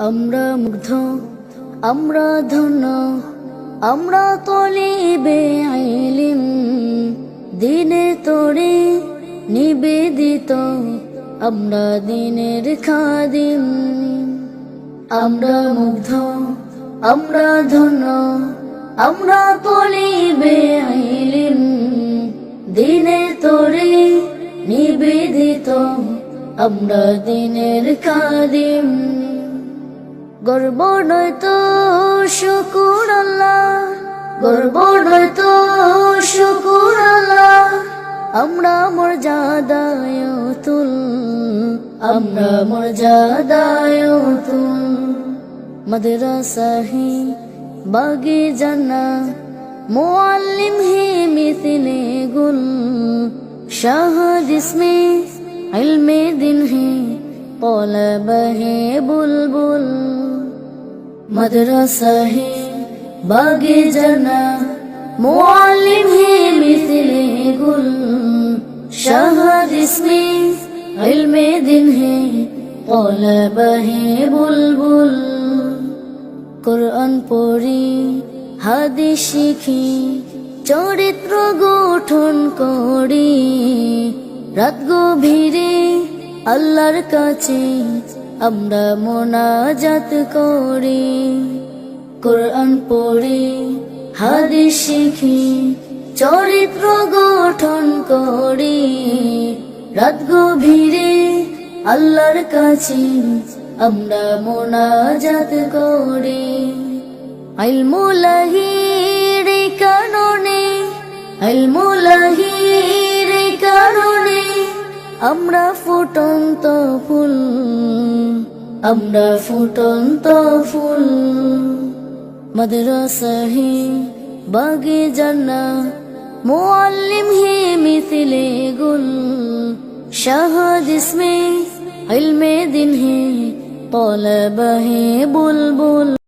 আমরা মুগ্ধ, আমরা ধন্য, আমরা তলিবে আইলিম। দিনে তোরে নিবেদিত, আমরা দিনের খাদিম। আমরা মুগ্ধ, আমরা ধন্য, আমরা তলিবে আইলিম। দিনে তোরে নিবেদিত, আমরা দিনের খাদিম। গর্ব নয়তো শুকুর আল্লাহ। গর্ব নয়তো শুকুর আল্লাহ। আমরা মর্যাদায় তুল আমরা মর্যাদায় তুল মাদ্রাসাহি বাগে জানা মোয়াল্লিম হে মিথিলে গুল। শাহ জিসমে ইলমে দিন হে কলব হে বুল। मदरसा है बागे जना معلم ہے مثل گل شہد اس میں علم دن ہے طلب ہے بلبل কোরআন পড়ি হাদিস শিখি চরিত্র গঠন করি রাত গভীরে আল্লাহর কাছে আমরা মোনাজাত করি, কোরআন পড়ি, হাদিস শিখি, চরিত্র গঠন করি, রাত গভীরে আল্লাহর কাছে আমরা মোনাজাত করি। আইলমুলাহির কারণে কাননে কারণে আমরা ফুটন্ত ফুল, আমরা ফুটন্ত ফুল। মাদ্রাসাহি বাগে জান্না মুআল্লিম হে মিথিলে গুল। শাহাদ ইসমে ইলমে দিন হে طلبه বুলবুল।